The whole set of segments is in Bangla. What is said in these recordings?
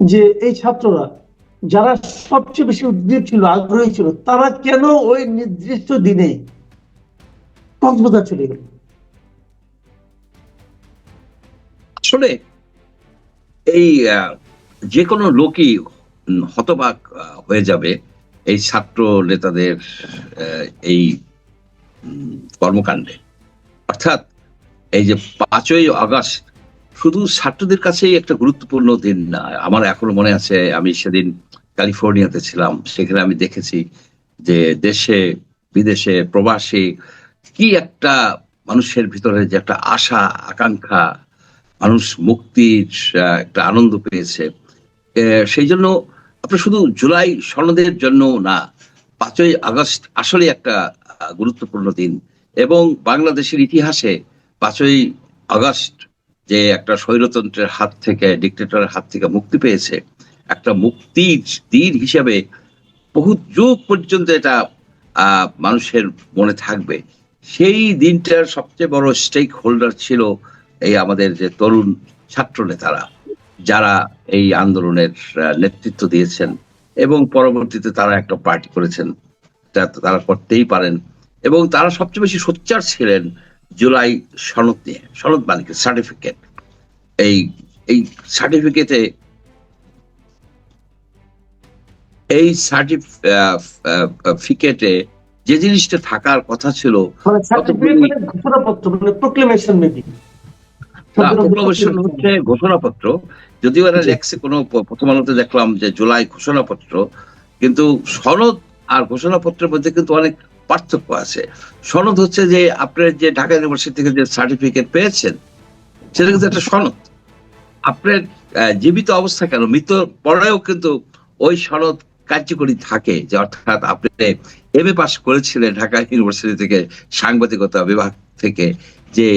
যে এই ছাত্ররা যারা সবচেয়ে বেশি উদ্গ্রীব ছিল, আগ্রহী ছিল, তারা কেন ওই নির্দিষ্ট দিনে কক্সবাজার চলে গেল? আসলে এই যে কোনো লোকই হতবাক হয়ে যাবে এই ছাত্র নেতাদের এই কর্মকাণ্ডে। অর্থাৎ এই যে পাঁচই আগস্ট শুধু ছাত্রদের কাছেই একটা গুরুত্বপূর্ণ দিন না। আমার এখনও মনে আছে, আমি সেদিন ক্যালিফোর্নিয়াতে ছিলাম, সেখানে আমি দেখেছি যে দেশে, বিদেশে প্রবাসী কি একটা মানুষের ভিতরে যে একটা আশা, আকাঙ্ক্ষা, মানুষ মুক্তির একটা আনন্দ পেয়েছে। সেই জন্য আপনার শুধু জুলাই সনদের জন্য না, পাঁচই আগস্ট আসলে একটা গুরুত্বপূর্ণ দিন। এবং বাংলাদেশের ইতিহাসে পাঁচই আগস্ট যে একটা স্বৈরতন্ত্রের হাত থেকে ডিক্টেটরের হাত থেকে মুক্তি পেয়েছে, একটা মুক্তির দিন হিসাবে বহু যুগ পর্যন্ত এটা মানুষের মনে থাকবে। সেই দিনটার সবচেয়ে বড় স্টেক হোল্ডার ছিল এই আমাদের যে তরুণ ছাত্র নেতারা যারা এই আন্দোলনের নেতৃত্ব দিয়েছেন এবং পরবর্তীতে তারা একটা পার্টি করেছেন। তারা করতেই পারেন। এবং তারা সবচেয়ে বেশি সোচ্চার ছিলেন জুলাই সনদ নিয়ে সনদ মানে কি? সার্টিফিকেট এই এই সার্টিফিকেটে এই সার্টিফিকেটে যে জিনিসটা থাকার কথা ছিল মানে মানে ঘোষণাপত্র মানে প্রোক্লেমেশন প্রোক্লামেশন হচ্ছে ঘোষণাপত্র। যদিও এরা লেখছে কোনো প্রথম আলোতে দেখলাম যে জুলাই ঘোষণাপত্র কিন্তু সনদ আর ঘোষণাপত্রের মধ্যে কিন্তু অনেক পার্থক্য আছে। সনদ হচ্ছে যে আপনার যে ঢাকা ইউনিভার্সিটি থেকে যে সার্টিফিকেট পেয়েছেন, সেটা কিন্তু একটা সনদ। আপনার জীবিত অবস্থা কেন? মৃত পরেও কিন্তু ওই সনদ কার্যকরী থাকে যে অর্থাৎ আপনি এম এ পাস করেছিলেন ঢাকা ইউনিভার্সিটি থেকে সাংবাদিকতা বিভাগ থেকে যে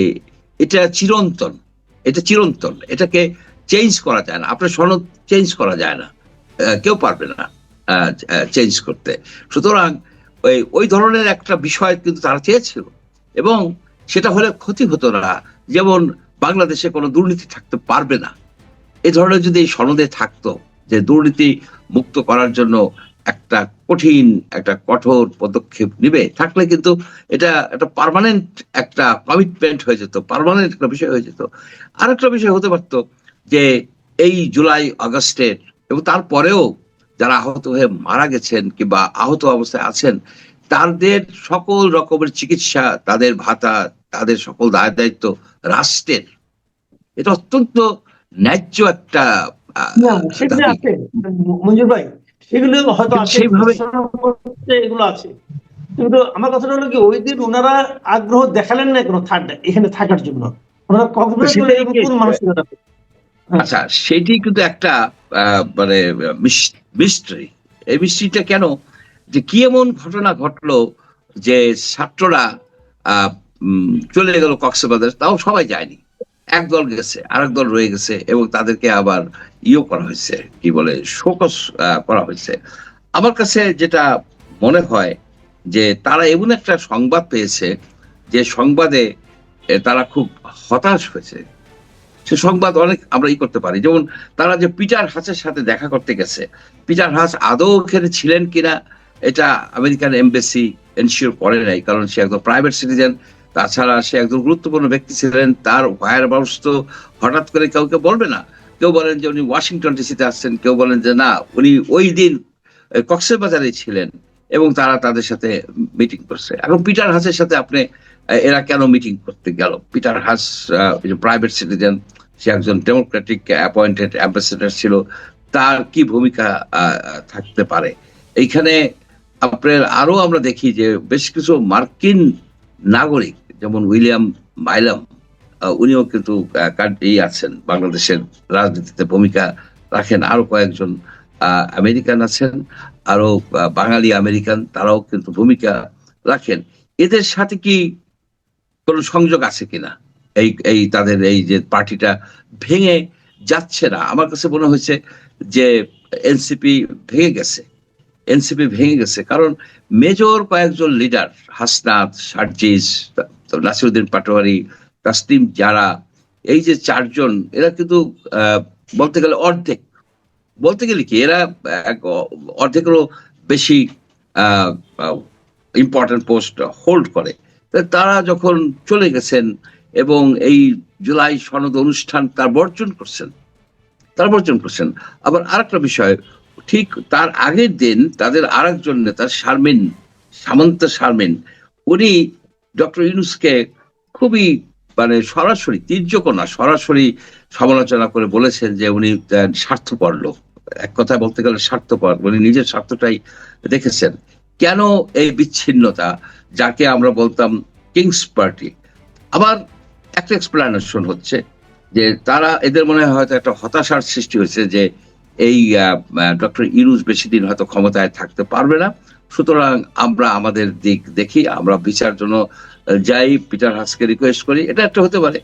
এটা চিরন্তন এটা চিরন্তন, এটাকে চেঞ্জ করা যায় না। আপনার সনদ চেঞ্জ করা যায় না। কেউ পারবে না চেঞ্জ করতে। সুতরাং ওই ওই ধরনের একটা বিষয় কিন্তু তারা চেয়েছিল। এবং সেটা হলে ক্ষতি হতো না। যেমন বাংলাদেশে কোনো দুর্নীতি থাকতে পারবে না। এ ধরনের যদি এই সনদে থাকতো যে দুর্নীতি মুক্ত করার জন্য একটা কঠিন, একটা কঠোর পদক্ষেপ নিবে, থাকলে কিন্তু এটা একটা পার্মানেন্ট একটা কমিটমেন্ট হয়ে যেত পারমানেন্ট একটা বিষয় হয়ে যেত। আরেকটা বিষয় হতে পারতো যে এই জুলাই, আগস্টের এবং তারপরেও যারা আহত হয়ে মারা গেছেন কিংবা আহত অবস্থায় আছেন তাদের সকল রকমের চিকিৎসা তাদের ভাতা তাদের সকল দায় দায়িত্ব রাষ্ট্রের। এটা অত্যন্ত ন্যায্য একটা মঞ্জুর ভাই। সেগুলো হয়তো এগুলো আছে। কিন্তু আমার কথাটা হলো কি ওই দিন ওনারা আগ্রহ দেখালেন না কোনো থার্ড এখানে থাকার জন্য। ওনারা কক্সবাজার চলে আচ্ছা সেটি কিন্তু একটা মানে মিস্ট্রি এই মিস্ট্রিটা কেন? যে কি এমন ঘটনা ঘটলো যে ছাত্ররা চলে গেল কক্সবাজার, তাও সবাই যায়নি। এক দল গেছে, আরেক দল রয়ে গেছে, এবং তাদেরকে আবার ইয়ে করা হয়েছে, কি বলে, শোকস করা হয়েছে। আমার কাছে যেটা মনে হয় যে তারা এমন একটা সংবাদ পেয়েছে যে সংবাদে তারা খুব হতাশ হয়েছে। সে সংবাদ অনেক আমরা ই করতে পারি। যেমন তারা যে পিটার হাসের সাথে দেখা করতে গেছে, পিটার হাস আদৌ ওখানে ছিলেন কিনা, এটা আমেরিকান এমবেসি এনশিওর করে নাই, কারণ সে একদম প্রাইভেট সিটিজেন। তাছাড়া সে একজন গুরুত্বপূর্ণ ব্যক্তি ছিলেন, তার হোয়ার বাউস তো হঠাৎ করে কাউকে বলবে না। কেউ বলেন যে উনি ওয়াশিংটন ডিসিতে আসছেন, কেউ বলেন যে না, উনি ওই দিন কক্সের বাজারে ছিলেন এবং তারা তাদের সাথে মিটিং করছে। এখন পিটার হাসের সাথে আপনি এরা কেন মিটিং করতে গেল? পিটার হাস প্রাইভেট সিটিজেন সে একজন ডেমোক্রেটিক অ্যাপয়েন্টেড অ্যাম্বাসেডার ছিল তার কি ভূমিকা থাকতে পারে? এইখানে আপনার আরও আমরা দেখি যে বেশ কিছু মার্কিন নাগরিক যেমন উইলিয়াম মাইলাম উনিও কিন্তু আহ, আছেন বাংলাদেশের রাজনীতিতে ভূমিকা রাখেন। আরও কয়েকজন আমেরিকান আছেন আরও বাঙালি আমেরিকান তারাও কিন্তু ভূমিকা রাখেন। এদের সাথে কি কোনো সংযোগ আছে কিনা? এই এই তাদের এই যে পার্টিটা ভেঙে যাচ্ছে না। আমার কাছে মনে হয়েছে যে এনসিপি ভেঙে গেছে। এনসিপি ভেঙে গেছে কারণ মেজর কয়েকজন লিডার, হাসনাত, সার্জিস, নাসিরুদ্দিন পাটোয়ারি তাসলিম যারা, এই যে চারজন, এরা কিন্তু বলতে গেলে অর্ধেক। বলতে গেলে কি, এরা অর্ধেকেরও বেশি ইম্পর্টেন্ট পোস্ট হোল্ড করে। তারা যখন চলে গেছেন এবং এই জুলাই সনদ অনুষ্ঠান তার বর্জন করছেন, তার বর্জন করছেন। আবার আরেকটা বিষয়, ঠিক তার আগের দিন তাদের আরেকজন নেতা শারমিন, সামন্ত শারমিন, উনি ডক্টর ইউনুসকে খুবই মানে সরাসরি তীর্যক না সরাসরি সমালোচনা করে বলেছেন যে উনি স্বার্থপর লোক। এক কথায় বলতে গেলে স্বার্থপর, উনি নিজের স্বার্থটাই দেখেছেন কেন এই বিচ্ছিন্নতা? যাকে আমরা বলতাম কিংস পার্টি। আবার একটা এক্সপ্লেনেশন হচ্ছে যে তারা, এদের মনে হয় হয়তো একটা হতাশার সৃষ্টি হয়েছে যে এই ডক্টর ইউনুস বেশি দিন হয়তো ক্ষমতায় থাকতে পারবে না। সুতরাং আমরা আমাদের দিক দেখি, আমরা বিচার জন্য যাই, পিটার হাসকে রিকোয়েস্ট করি। এটা একটা হতে পারে।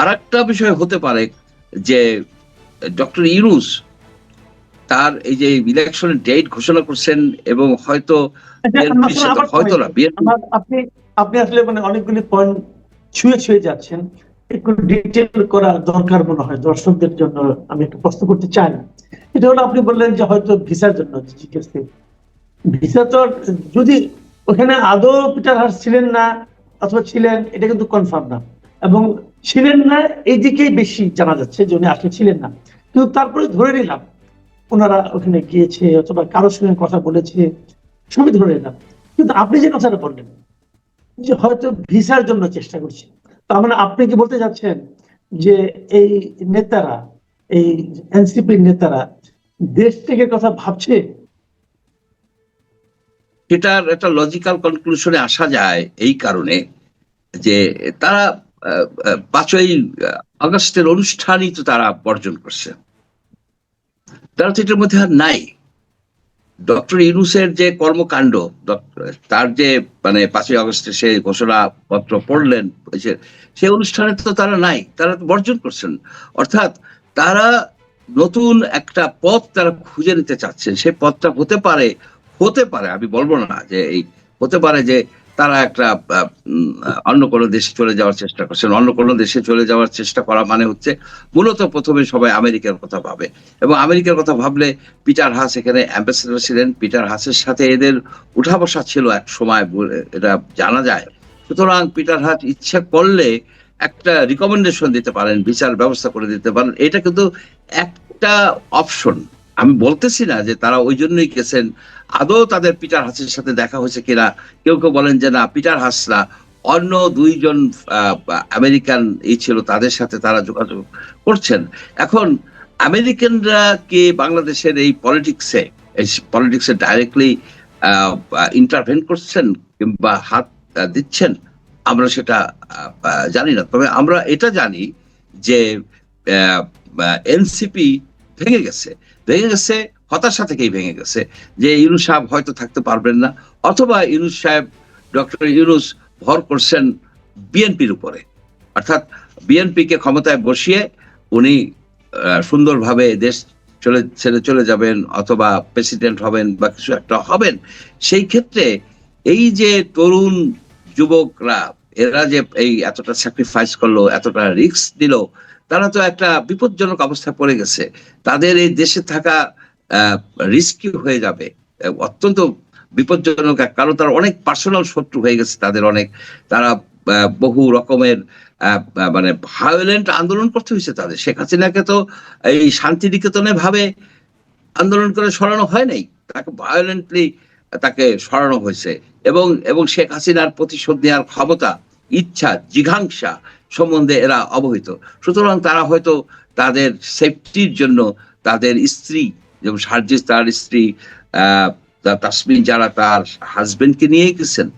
আর একটা বিষয় হতে পারে যে ডক্টর ইউনুস তার এই যে ইলেকশনের ডেট ঘোষণা করছেন এবং হয়তো আচ্ছা, হয়তো না আপনি আপনি আসলে মানে অনেকগুলি পয়েন্ট ছুঁয়ে ছুঁয়ে যাচ্ছেন। একটু ডিটেল করা দরকার মনে হয় দর্শকদের জন্য আমি একটু প্রশ্ন করতে চাই। এটা হলো আপনি বললেন যে হয়তো ভিসার জন্য জিজ্ঞেস ভিসা তো যদি ওখানে আদৌ পিটার হার্স ছিলেন না অথবা ছিলেন এটা কিন্তু কনফার্ম না। এবং ছিলেন না এই দিকেই বেশি জানা যাচ্ছে যে উনি আসলে ছিলেন না। কিন্তু তারপরে ধরে নিলাম ওনারা ওখানে গিয়েছে অথবা কারোর সঙ্গে কথা বলেছে, সবই ধরে নিলাম। কিন্তু আপনি যে কথাটা বললেন, যে হয়তো ভিসার জন্য চেষ্টা করছে, তার মানে আপনি কি বলতে যাচ্ছেন যে এই নেতারা, এই এনসিপির নেতারা দেশ থেকে কথা ভাবছে? এটার একটা লজিক্যাল কনক্লুশনে আসা যায় এই কারণে যে তারা পাঁচই আগস্টের অনুষ্ঠানই তো তারা বর্জন করছে। তারা তো এটার মধ্যে আর নাই। ডক্টর ইউনুসের যে কর্মকাণ্ড তার যে মানে পাঁচই আগস্টে সে ঘোষণাপত্র পড়লেন সে- অনুষ্ঠানে তো তারা নাই, তারা তো বর্জন করছেন। অর্থাৎ তারা নতুন একটা পথ তারা খুঁজে নিতে চাচ্ছেন। সে পথটা হতে পারে হতে পারে, আমি বলব না যে এই, হতে পারে যে তারা একটা অন্য কোনো দেশে চলে যাওয়ার চেষ্টা করছেন অন্য কোনো দেশে চলে যাওয়ার চেষ্টা করা মানে হচ্ছে মূলত প্রথমে সবাই আমেরিকার কথা ভাবে। এবং আমেরিকার কথা ভাবলে পিটার হাস এখানে অ্যাম্বাসেডর ছিলেন। পিটার হাসের সাথে এদের উঠা বসা ছিল এক সময় এটা জানা যায়। সুতরাং পিটার হাস ইচ্ছা করলে একটা রিকমেন্ডেশন দিতে পারেন, বিচার ব্যবস্থা করে দিতে পারেন। এটা কিন্তু একটা অপশন আমি বলতেছি না যে তারা ওই জন্যই গেছেন আদৌ তাদের পিটার হাসের সাথে দেখা হয়েছে কিনা? কেউ কেউ বলেন যে না, পিটার হাস না। অন্য দুইজন আমেরিকান এই ছিল, তাদের সাথে তারা যোগাযোগ করছেন। এখন আমেরিকানরা কি বাংলাদেশের এই পলিটিক্সে পলিটিক্সে ডাইরেক্টলি ইন্টারভেন করছেন কিংবা হাত দিচ্ছেন? আমরা সেটা জানি না। তবে আমরা এটা জানি যে এনসিপি ভেঙে গেছে। ভেঙে গেছে হতাশা থেকেই ভেঙে গেছে যে ইউনুস সাহেব হয়তো থাকতে পারবেন না, অথবা ইউনুস সাহেব, ডক্টর ইউনুস ভর করছেন বিএনপির উপরে। অর্থাৎ বিএনপিকে ক্ষমতায় বসিয়ে উনি সুন্দরভাবে দেশ চলে, ছেড়ে চলে যাবেন, অথবা প্রেসিডেন্ট হবেন বা কিছু একটা হবেন, সেই ক্ষেত্রে এই যে তরুণ যুবকরা, এরা যে এই এতটা স্যাক্রিফাইস করল, এতটা রিস্ক দিল, তারা তো একটা বিপজ্জনক অবস্থায় পড়ে গেছে। তাদের এই দেশে থাকা রিস্কি হয়ে যাবে। অত্যন্ত বিপজ্জনক। কারণ তারা অনেক পার্সোনাল শত্রু হয়ে গেছে তাদের অনেক। তারা বহু রকমের মানে ভায়োলেন্ট আন্দোলন করতে হয়েছে তাদের। শেখ হাসিনাকে তো এই শান্তিনিকেতনে ভাবে আন্দোলন করে সরানো হয় নাই। তাকে ভায়োলেন্টলি তাকে সরানো হয়েছে। এবং এবং শেখ হাসিনার প্রতিশোধ নেওয়ার ক্ষমতা, ইচ্ছা, জিঘাংসা সম্বন্ধে এরা অবহিত। সুতরাং তারা হয়তো তাদের সেফটির জন্য তাদের স্ত্রী যেমন সার্জিস তার স্ত্রী তাসমিন যারা তার হাজবেন্ডকে নিয়ে গেছেন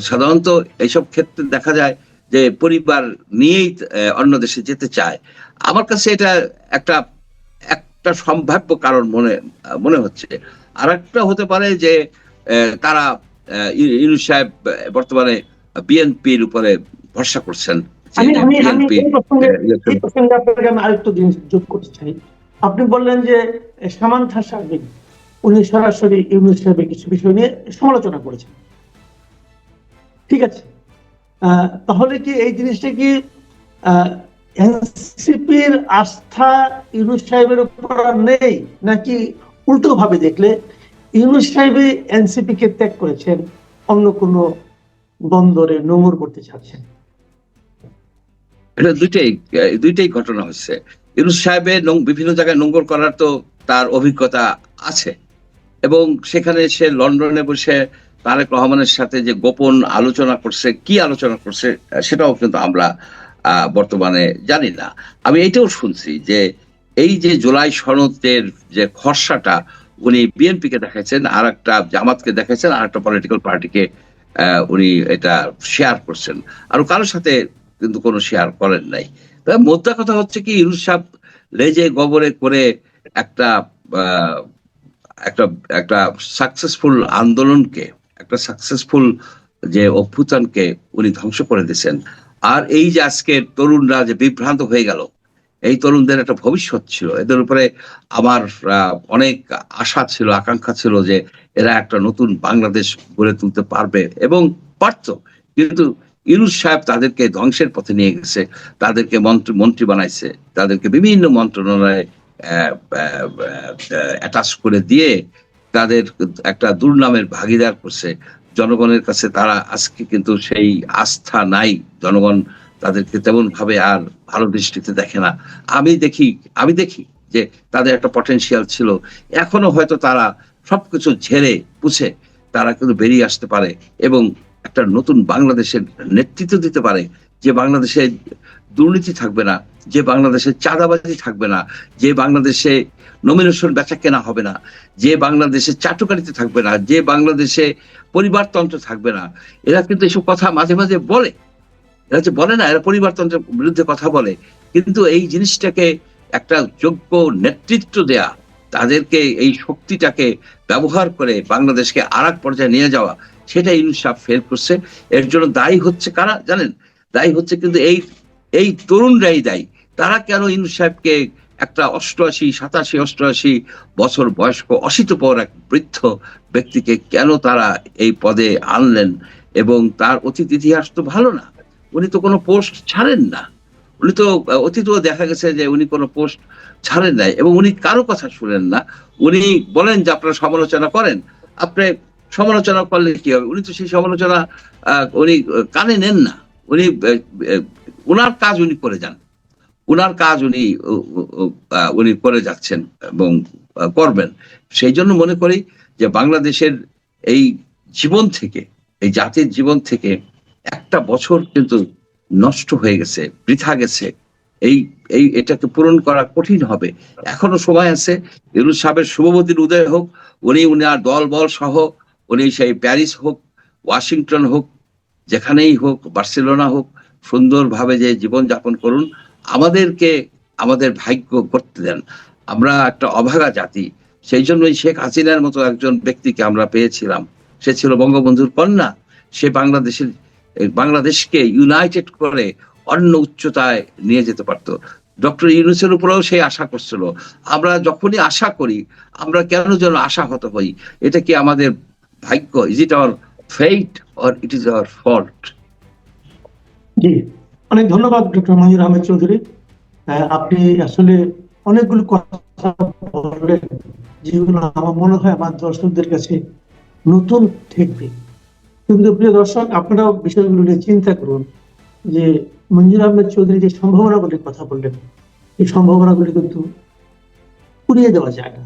সাধারণত এইসব ক্ষেত্রে দেখা যায় যে পরিবার নিয়েই অন্য দেশে যেতে চায়। আমার কাছে এটা একটা একটা সম্ভাব্য কারণ মনে মনে হচ্ছে। আর একটা হতে পারে যে তারা আহ, ইউ- ইউনূস সাহেব বর্তমানে বিএনপির উপরে ভরসা করছেন। যে আমি আমি আমি প্রসঙ্গে election- এই প্রসঙ্গে আপনাকে আমি আরেকটু জিনিস যোগ করতে চাই। আপনি বললেন যে সামান্থা সার্বিক। উনি সরাসরি ইউনুস কিছু বিষয় নিয়ে সমালোচনা করেছেন। ঠিক আছে। তাহলে কি এই জিনিসটা কি এনসিপির আস্থা ইউনুস সাহেবের উপর নেই? নাকি উল্টো ভাবে দেখলে, ইউনুস সাহেবে এনসিপি কে ত্যাগ করেছেন, অন্য কোনো বন্দরে নোংর করতে চাচ্ছেন? এটা দুইটাই দুইটাই ঘটনা হচ্ছে। ইউনুস সাহেবের বিভিন্ন জায়গায় নোংর করার তো তার অভিজ্ঞতা আছে। এবং সেখানে সে লন্ডনে বসে তারেক রহমানের সাথে যে গোপন আলোচনা করছে, কি আলোচনা করছে সেটাও কিন্তু আমরা বর্তমানে জানি না। আমি এটাও শুনছি যে এই যে জুলাই সনদের যে খরসাটা উনি বিএনপিকে দেখাইছেন আর একটা জামাতকে দেখাইছেন আর একটা পলিটিক্যাল পার্টিকে উনি এটা শেয়ার করছেন। আর কারোর সাথে কিন্তু কোনো শেয়ার করেন নাই। তবে মোদ্দা কথা হচ্ছে কি সাহেব লেজে গবরে করে একটা একটা একটা সাকসেসফুল আন্দোলনকে, একটা সাকসেসফুল যে অভ্যুত্থানকে উনি ধ্বংস করে দিয়েছেন। আর এই যে আজকে তরুণরা যে বিভ্রান্ত হয়ে গেল, এই তরুণদের একটা ভবিষ্যৎ ছিল। এদের উপরে আমার অনেক আশা ছিল, আকাঙ্ক্ষা ছিল যে এরা একটা নতুন বাংলাদেশ গড়ে তুলতে পারবে এবং পারত। কিন্তু ইউনুস সাহেব তাদেরকে ধ্বংসের পথে নিয়ে গেছে, তাদেরকে মন্ত্রী মন্ত্রী বানাইছে, তাদেরকে বিভিন্ন মন্ত্রণালয়ে অ্যাটাচ করে দিয়ে তাদের একটা দুর্নামের ভাগিদার করছে। জনগণের কাছে তারা আজকে কিন্তু সেই আস্থা নাই। জনগণ তাদেরকে তেমন ভাবে আর ভালো দৃষ্টিতে দেখে না। আমি দেখি আমি দেখি যে তাদের একটা পটেনশিয়াল ছিল। এখনও হয়তো তারা সবকিছু ঝেড়ে পুছে তারা কিন্তু বেরিয়ে আসতে পারে এবং একটা নতুন বাংলাদেশের নেতৃত্ব দিতে পারে, যে বাংলাদেশে দুর্নীতি থাকবে না, যে বাংলাদেশে চাঁদাবাজি থাকবে না, যে বাংলাদেশে নমিনেশন বেচা কেনা হবে না, যে বাংলাদেশে চাটুকারিতে থাকবে না, যে বাংলাদেশে পরিবারতন্ত্র থাকবে না। এরা কিন্তু এসব কথা মাঝে মাঝে বলে। এরা যে বলে না, এরা পরিবারতন্ত্রের বিরুদ্ধে কথা বলে। কিন্তু এই জিনিসটাকে একটা যোগ্য নেতৃত্ব দেয়া, তাদেরকে এই শক্তিটাকে ব্যবহার করে বাংলাদেশকে আর এক পর্যায়ে নিয়ে যাওয়া সেটা সাহেব ফেল করছে। এর জন্য দায়ী হচ্ছে কারা জানেন? দায়ী হচ্ছে কিন্তু এই এই তরুণরাই দায়ী। তারা কেন ইউনুস সাহেবকে একটা অষ্টআশি, সাতাশি, অষ্টআশি বছর বয়স্ক অশীতপর এক বৃদ্ধ ব্যক্তিকে কেন তারা এই পদে আনলেন? এবং তার অতীত ইতিহাস তো ভালো না। উনি তো কোনো পোস্ট ছাড়েন না। উনি তো, অতীতেও দেখা গেছে যে উনি কোনো পোস্ট ছাড়েন নাই। এবং উনি কারও কথা শুনেন না। উনি বলেন যে আপনারা সমালোচনা করেন। আপনি সমালোচনা করলে কি হবে? উনি তো সেই সমালোচনা উনি কানে নেন না। উনি ওনার কাজ উনি করে যান। ওনার কাজ উনি উনি করে যাচ্ছেন এবং করবেন। সেই জন্য মনে করি যে বাংলাদেশের এই জীবন থেকে, এই জাতির জীবন থেকে একটা বছর কিন্তু নষ্ট হয়ে গেছে, বৃথা গেছে। এই এই এটাকে পূরণ করা কঠিন হবে। এখনও সময় আছে। ইউনুস সাহেবের শুভবতীর উদয় হোক, উনি উনি আর দল বল সহ উনি সেই প্যারিস হোক, ওয়াশিংটন হোক, যেখানেই হোক, বার্সেলোনা হোক, সুন্দরভাবে যে জীবন যাপন করুন, আমাদেরকে, আমাদের ভাগ্য করতে দেন। আমরা একটা অভাগা জাতি। সেই জন্যই শেখ হাসিনার মতো একজন ব্যক্তিকে আমরা পেয়েছিলাম। সে ছিল বঙ্গবন্ধুর কন্যা। সে বাংলাদেশের, বাংলাদেশকে ইউনাইটেড করে অন্য উচ্চতায় নিয়ে যেতে পারতো। ডক্টর ইউনুসের উপরেও সেই আশা করছিল। আমরা যখনই আশা করি, আমরা কেন যেন আশাহত হই? এটা কি আমাদের ভাগ্য is it our fate or it is our fault জি, অনেক ধন্যবাদ, ডক্টর মঞ্জুর আহমেদ চৌধুরী। আপনি আসলে অনেকগুলো কথা বললেন। যেগুলো আমার মনে হয় আমার দর্শকদের কাছে নতুন ঠেকবে কিন্তু প্রিয় দর্শক, আপনারাও বিষয়গুলো নিয়ে চিন্তা করুন যে মঞ্জুর আহমেদ চৌধুরী যে সম্ভাবনাগুলির কথা বললেন, এই সম্ভাবনাগুলি কিন্তু পুড়িয়ে দেওয়া যায় না।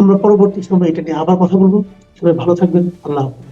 আমরা পরবর্তী সময় এটা নিয়ে আবার কথা বলব। সবাই ভালো থাকবেন। আল্লাহ হাফেজ।